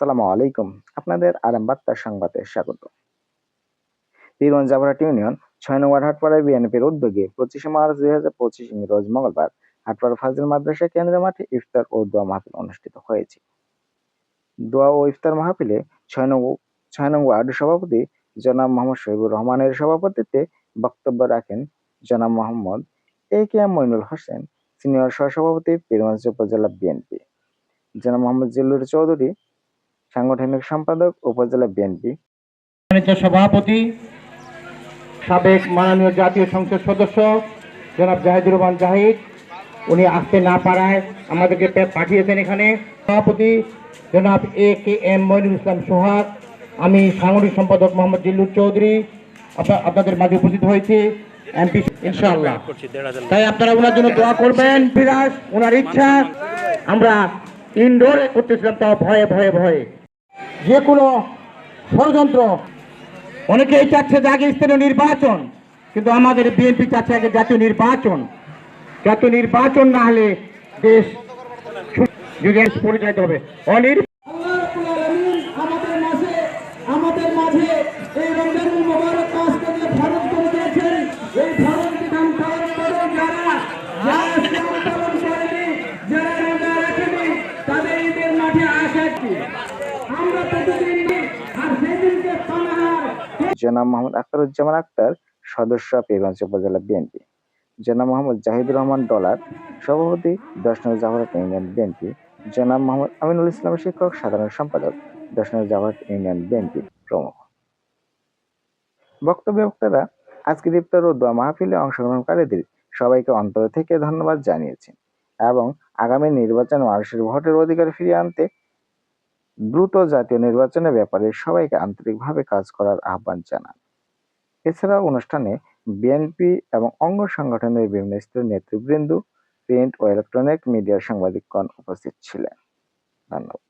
আসসালামু আলাইকুম। আপনাদের আরাম বার্তা সংবাদে স্বাগত। পীরগঞ্জ জাবরাট ইউনিয়ন, ছয় নম্বর হাটপাড়ায় বিএনপির উদ্যোগে পঁচিশে মার্চ দুই হাজার পঁচিশ রোজ মঙ্গলবার হাটপাড়া ফাজিল মাদ্রাসা কেন্দ্রের মাঠে ইফতার ও দোয়া মাহফিল অনুষ্ঠিত হয়েছে। দোয়া ও ইফতার মাহফিলে ছয় নং ছয় নং ওয়ার্ড সভাপতি জনাব মোহাম্মদ শহীবুর রহমানের সভাপতিত্বে বক্তব্য রাখেন জনাব Mohammad A K M Moinul Hossain, senior সহসভাপতি পীরগঞ্জ উপজেলা বিএনপি। জনাব মোহাম্মদ জিল্লুর চৌধুরী সাংগঠনিক সম্পাদক, উপজেলা বিএনপি। সভাপতি, সাবেক মাননীয় জাতীয় সংসদ সদস্য, জনাব জাহিদুর রহমান জাহিদ, উনি আসতে না পারায় আমাদেরকে পাঠিয়েছেন এখানে। সভাপতি জনাব এ কে এম মইনুল ইসলাম সোহাগ, আমি সাংগঠনিক সম্পাদক মোহাম্মদ জিল্লুর চৌধুরী আপনাদের মাঝে উপস্থিত হয়েছি। এমপি ইনশাআল্লাহ। তাই আপনারা ওনার জন্য দোয়া করবেন। ফিরাজ ওনার ইচ্ছা। আমরা ইনডোরে করতেছিলাম, তাও ভয়ে ভয়ে ভয়ে। যে কোনো ষড়যন্ত্র, অনেকেই চাচ্ছে যে আগে স্থানীয় নির্বাচন, কিন্তু আমাদের বিএনপি চাচ্ছে আগে জাতীয় নির্বাচন। জাতীয় নির্বাচন না হলে দেশ পরিচালিত হবে। অনির জনাব মোহাম্মদ আখতারুজ্জামান আক্তার সদস্য পীরগঞ্জ উপজেলা বিএনপি। জনাব মোহাম্মদ জাহিদুর রহমান ডলার সভাপতি দশ নং জাভারত ইউনিয়ন বিএনপি। জনাব মোহাম্মদ আমিনুল ইসলাম শিক্ষক, সাধারণ সম্পাদক দশ নং জাভারত ইউনিয়ন বিএনপি প্রমুখ। বক্তব্য বক্তারা, আজকের ইফতার ও দোয়া মাহফিলে অংশগ্রহণকারীদের সবাইকে অন্তর থেকে ধন্যবাদ জানিয়েছেন এবং আগামী নির্বাচনে মানুষের ভোটের অধিকার ফিরিয়ে আনতে দ্রুত জাতীয় নির্বাচনের ব্যাপারে সবাইকে আন্তরিকভাবে কাজ করার আহ্বান জানান। এছাড়া অনুষ্ঠানে বিএনপি এবং অঙ্গ সংগঠনের বিভিন্ন স্তরের নেতৃবৃন্দ, প্রিন্ট ও ইলেকট্রনিক মিডিয়ার সাংবাদিকগণ উপস্থিত ছিলেন। ধন্যবাদ।